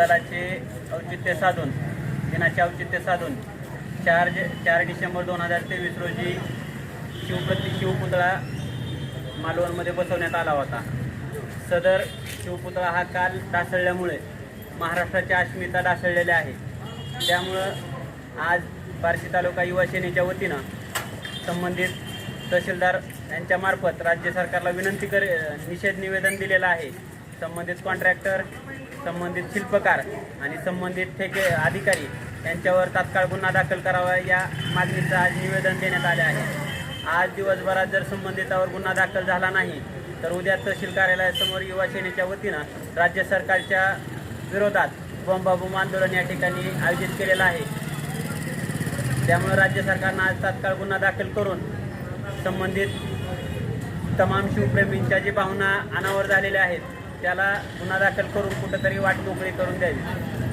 दलाचे औचित्य साधून दिनाचे औचित्य साधून चार जे चार डिसेंबर दोन हजार तेवीस रोजी शिवप्रति शिवपुतळा मालवणमध्ये बसवण्यात आला होता. सदर शिवपुतळा हा काल ढासळल्यामुळे महाराष्ट्राच्या अस्मिता ढासळलेल्या आहे. त्यामुळं आज बार्शी तालुका युवा सेनेच्या वतीनं संबंधित तहसीलदार यांच्यामार्फत राज्य सरकारला विनंती कर निषेध निवेदन दिलेलं आहे. संबंधित कॉन्ट्रॅक्टर संबंधित शिल्पकार आणि संबंधित ठेके अधिकारी यांच्यावर तात्काळ गुन्हा दाखल करावा या मागणीचं आज निवेदन देण्यात आले आहे. आज दिवसभरात जर संबंधितावर गुन्हा दाखल झाला नाही तर उद्या तहसील कार्यालयासमोर युवा सेनेच्या वतीनं राज्य सरकारच्या विरोधात बॉम्बाबोम आंदोलन या ठिकाणी आयोजित केलेलं आहे. त्यामुळे राज्य सरकारनं आज तात्काळ गुन्हा दाखल करून संबंधित तमाम शिवप्रेमींच्या जी भावना अनावर झालेल्या आहेत त्याला गुन्हा दाखल करून कुठंतरी वाट मोकळी करून द्यावी.